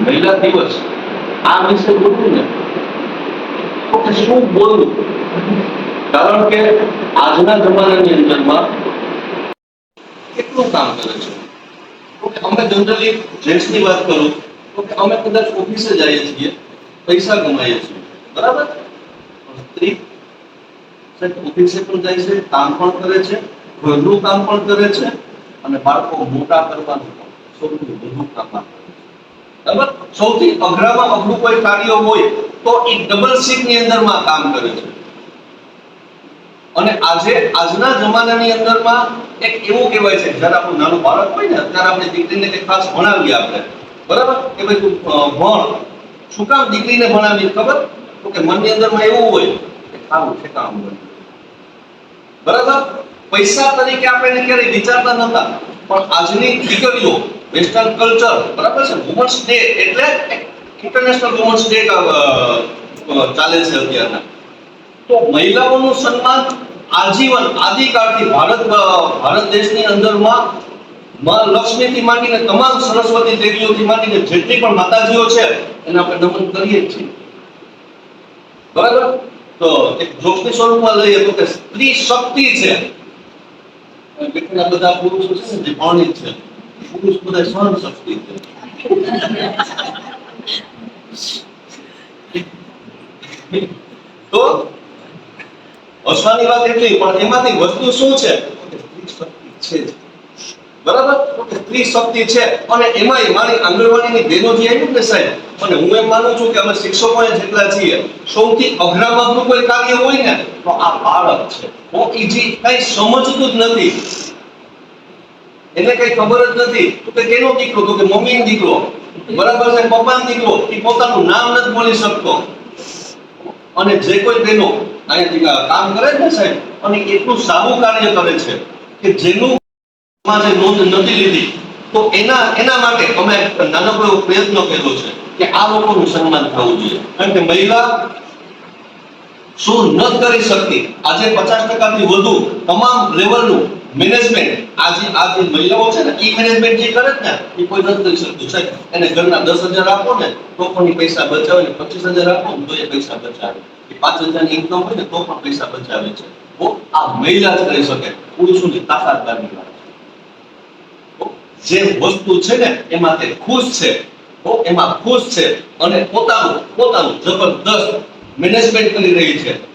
મહિલા દિવસ. આ વિશે બોલું ને શું બોલવું કારણ કે આજના જમાનાની અંદરમાં કેટલું કામ કરે છે? તો કે અમે જનરલી જેન્ટ્સની વાત કરું તો કે અમે કદાચ ઓફિસે જઈએ છીએ, પૈસા કમાઈએ છીએ. બરાબર? સ્ત્રી ઓફિસે પણ જાય છે, કામ પણ કરે છે, ઘરનું કામ પણ કરે છે, અને બાળકો મોટા કરવાનું પણ સૌથી વધુ કામ બરાબર? સૌથી અઘરામાં અઘરું કોઈ કાર્ય હોય તો એ ડબલ શિફ્ટની અંદરમાં કામ કરે છે. અને આજે, આજના જમાનાની અંદરમાં એક એવું કહેવાય છે, જ્યારે આપણું નાનું બાળક હોય ને ત્યારે આપણે દીકરીને કંઈક ખાસ ભણાવીએ આપણે. બરાબર? કે ભાઈ તું ભણ. શું કામ દીકરીને ભણાવીએ, ખબર? તો કે મનની અંદરમાં એવું હોય કે સારું છે, કામ બને બરાબર? પૈસા તરીકે આપણે ક્યારેય વિચારતા નહોતા. પણ આજની દીકરીઓ વેસ્ટર્ન કલ્ચર બરાબર છે? વુમન્સ ડે એટલે ઇન્ટરનેશનલ વુમન્સ ડે ચાલે છે અત્યારના. તો મહિલાઓનું સન્માન આજીવન, આદિકાળથી ભારત ભારત દેશની અંદરમાં માં લક્ષ્મીથી માંડીને તમામ સરસ્વતી દેવીઓથી માંડીને જેટલી પણ માતાજીઓ છે, એને આપણે નમન કરીએ જ છીએ. બરાબર? તો એક જોખમી સ્વરૂપમાં લઈએ તો કે સ્ત્રી શક્તિ છે. અને બધા પુરુષો છે ને, જે પાણી છે. પુરુષ બધા સ્વર્ણ શક્તિ તો હસવાની વાત એટલી, પણ એમાંથી વસ્તુ શું છે? છે બરાબર? સ્ત્રી શક્તિ છે. અને એમાંય મારી આંગણવાડીની બહેનો જે આવ્યું ને સાહેબ, અને હું એમ માનું છું કે અમે શિક્ષકો જેટલા છીએ, સૌથી અઘરું કોઈ કાર્ય હોય ને, તો આ બાળક છે. કઈ સમજતું જ નથી. એને કઈ ખબર જ નથી. કે કેનો દીકરો? તો કે મમ્મીનો દીકરો. બરાબર છે? પપ્પાનો દીકરો. એ પોતાનું નામ નથી બોલી શકતો. અને જે કોઈ બહેનો અહીંયા કામ કરે છે સાહેબ, અને એટલું સારું કાર્ય કરે છે કે જેનું સમાજે નોંધ નથી લીધી, તો એના એના માટે અમે નાનકડો પ્રયત્ન કર્યો છે કે આ લોકોનું સન્માન થવું જોઈએ. કારણ કે મહિલા શું ન કરી શકતી. આજે પચાસ ટકાથી વધુ તમામ લેવલનું મેનેજમેન્ટ આજે આ જે મહિલાઓ છે ને, ઈ મેનેજમેન્ટ જે કરે ને એ કોઈ નથી કરી શકતું. સાહેબ, એને ઘરના દસ હજાર આપો ને, તો પણ પૈસા બચાવે ને, પચીસ હજાર આપો ને, તો એ પૈસા બચાવે. એ પાંચ હજારની ઇન્કમ હોય ને, તો પણ પૈસા બચાવે છે. તો આ મહિલા જ કરી શકે. પુરુષોની તાકાત બહારની વાત જે વસ્તુ છે ને, એમાં તે ખુશ છે. એમાં ખુશ છે. અને પોતાનું પોતાનું જબરદસ્ત મેનેજમેન્ટ કરી રહી છે.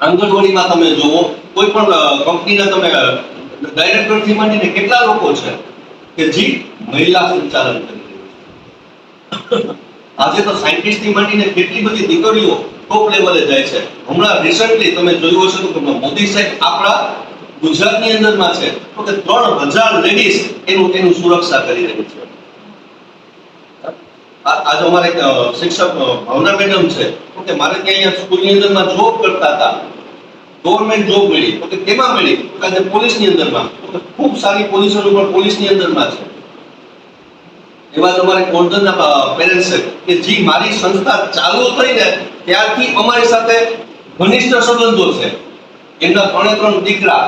આંગણવાડીમાં તમે જુઓ, કોઈ પણ કંપનીના તમે ડાયરેક્ટરથી માંડીને કેટલા લોકો છે કે જે મહિલા સંચાલન કરી આજે તો સાયન્ટિસ્ટથી માંડીને કેટલી બધી દીકરીઓ ટોપ લેવલે જાય છે. હમણાં રિસન્ટલી તમે જોયું હશે તો મોદી સાહેબ આપણા ગુજરાતની અંદરમાં છે. તો કે ત્રણ હજાર લેડીઝ એનું એનું સુરક્ષા કરી રહી છે. આજે અમારે શિક્ષક ભાવના મેડમ છે તો કે મારે ત્યાં અહીંયા સ્કૂલની અંદરમાં જોબ કરતા હતા. ગવર્મેન્ટ જોબ મળી. તો કે કેમાં મળી? તો કે પોલીસની અંદરમાં. તો ખૂબ સારી પોઝિશન ઉપર પોલીસની અંદરમાં છે. એવા તમારે કોર્ડનના પેરેન્ટ્સ છે કે જી, મારી સંસ્થા ચાલુ થઈ ને ત્યારથી અમારી સાથે ઘનિષ્ઠ સંબંધો છે. એમના ત્રણે ત્રણ દીકરા,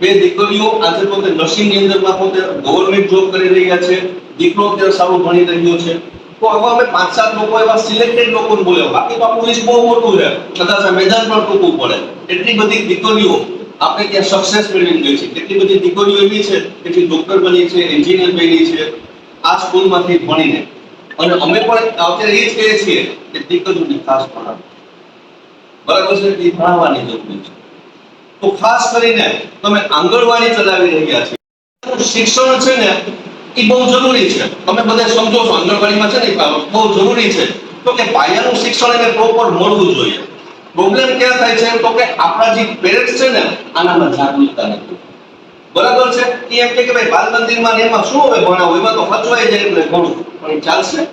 બે દીકરીઓ આજે પોતે નર્સિંગની અંદરમાં પોતે ગવર્મેન્ટ જોબ કરી રહ્યા છે. દીકરો અત્યારે સારું ભણી રહ્યો છે. તો આવા અમે પાંચ સાત લોકો એવા સિલેક્ટેડ લોકોને બાકી તો આપણું બહુ મોટું છે. કદાચ મેદાન પણ ટૂંકું પડે. એટલી બધી દીકરીઓ આપણે ત્યાં સક્સેસ મેળવી ગઈ છે. કેટલી બધી દીકરીઓ એવી છે, કેટલી ડોક્ટર બની છે એન્જિનિયર બની છે, આ સ્કૂલમાંથી ભણીને. અને અમે પણ અત્યારે એ જ કહીએ છીએ કે દીકરીઓને ખાસ ભણાવો. બરાબર છે? એ ભણાવવાની જરૂર છે. તો ખાસ કરીને તમે આંગણવાડી ચલાવી રહ્યા છો. શિક્ષણ છે ને એ બહુ જરૂરી છે. તમે બધા સમજો છો, આંગણવાડીમાં છે ને બહુ જરૂરી છે. તો કે પાયાનું શિક્ષણ એને પ્રોપર મળવું જોઈએ. પ્રોબ્લેમ ક્યાં થાય છે? તો કે આપણા જે પેરેન્ટ્સ છે ને, આનામાં જાગૃતતા નથી. બરાબર છે? એ એમ કે ભાઈ બાલ મંદિરમાં એમાં શું હવે ભણાવું? એમાં તો ખચવાઈ જાય એટલે ઘણું. પણ ચાલશે?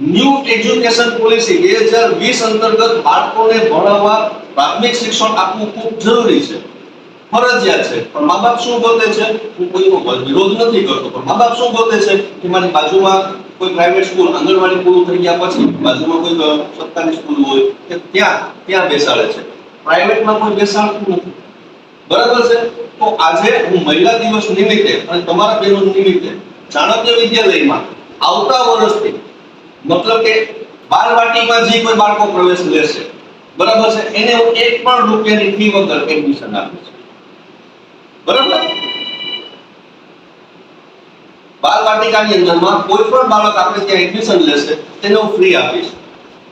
ન્યૂ એજ્યુકેશન પોલિસી બે હજાર વીસ અંતર્ગત બાળકોને ભણાવવા પ્રાથમિક શિક્ષણ આપવું ખૂબ જરૂરી છે. ફરજિયાત છે. પણ મા બાપ શું ગોતે છે? હું કોઈનો વિરોધ નથી કરતો. પણ મા બાપ શું ગોતે છે? કે મારી બાજુમાં કોઈ પ્રાઇવેટ સ્કૂલ આંગણવાડી પૂરું થઈ ગયા પછી બાજુમાં કોઈ સત્તાની સ્કૂલ હોય કે ત્યાં ત્યાં બેસાડે છે. પ્રાઇવેટમાં કોઈ બેસાડતું નથી. બરાબર છે? તો આજે હું મહિલા દિવસ નિમિત્તે અને તમારા બહેનો નિમિત્તે ચાણક્ય વિદ્યાલયમાં આવતા વર્ષથી મતલબ કે બાલવાટીમાં જે કોઈ બાળકો પ્રવેશ લેશે, બરાબર છે? એને હું એક પણ રૂપિયાની ફી વગર એડમિશન આપીશ. બરાબર? બાલવાટિકાની અંદરમાં કોઈ પણ બાળક આપણે ત્યાં એડમિશન લેશે, તેને હું ફ્રી આપીશ.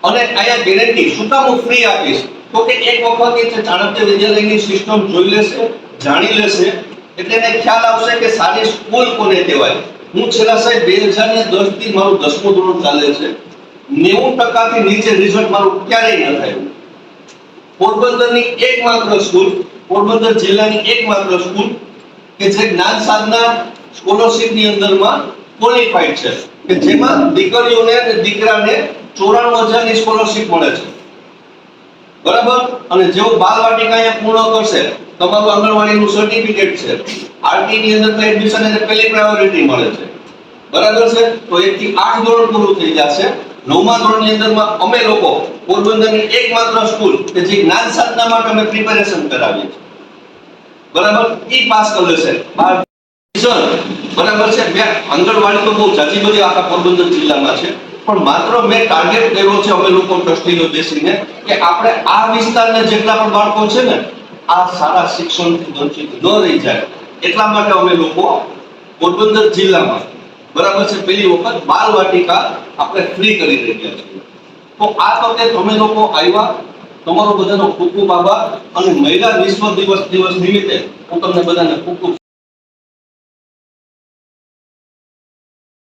અને અહીંયા ગેરંટી શું કામ હું ફ્રી આપીશ? તો કે એક વખત એ ચાણક્ય વિદ્યાલયની સિસ્ટમ જોઈ લેશે, જાણી લેશે, એટલે એને ખ્યાલ આવશે કે સારી સ્કૂલ કોને કહેવાય. હું છેલ્લા સાહેબ બે હજાર ને દસથી મારું દસમું ધોરણ ચાલે છે. નેવું ટકાથી નીચે રિઝલ્ટ મારું ક્યારેય ન થયું. પોરબંદરની એકમાત્ર સ્કૂલ, પોરબંદર જિલ્લાની એકમાત્ર સ્કૂલ કે જે જ્ઞાન સાધના સ્કોલરશિપની અંદરમાં ક્વોલિફાઈડ છે. કે જેમાં દીકરીઓને અને દીકરાને ચોરાણું હજારની સ્કોલરશિપ મળે છે. બરાબર? અને જેઓ બાલવાટિકા અહીંયા પૂર્ણ કરશે, તમારું આંગણવાડીનું સર્ટિફિકેટ છે. આરટી ની અંદર એડમિશન એને પહેલી પ્રાયોરિટી મળે છે. બરાબર છે? તો એક થી આઠ ધોરણ પૂરું થઈ જશે. નવમા ધોરણની અંદરમાં અમે લોકો પોરબંદરની એકમાત્ર સ્કૂલ કે જે જ્ઞાન સાધના માટે અમે પ્રિપેરેશન કરાવીએ છીએ. બરાબર? ઈ પાસ કરે છે બાર બરાબર છે? મેં આંગણવાડી તો બહુ જાજી બધી આખા પોરબંદર જિલ્લામાં છે. પણ માત્ર મેં ટાર્ગેટ કર્યો છે અમે લોકો ટ્રસ્ટીનો બેસીને કે આપણે આ વિસ્તારના જેટલા પણ બાળકો છે ને, આ સારા શિક્ષણથી વંચિત ન રહી જાય. એટલા માટે અમે લોકો પોરબંદર જિલ્લામાં, બરાબર છે? પેલી વખત બાલ વાટિકા આપણે ફ્રી કરી રહ્યા છીએ. તો આ તકે તમે લોકો આવ્યા, તમારો બધાનો ખૂબ ખૂબ આભાર અને મહિલા વિશ્વ દિવસ દિવસ નિમિત્તે હું તમને બધાને ખૂબ ખૂબ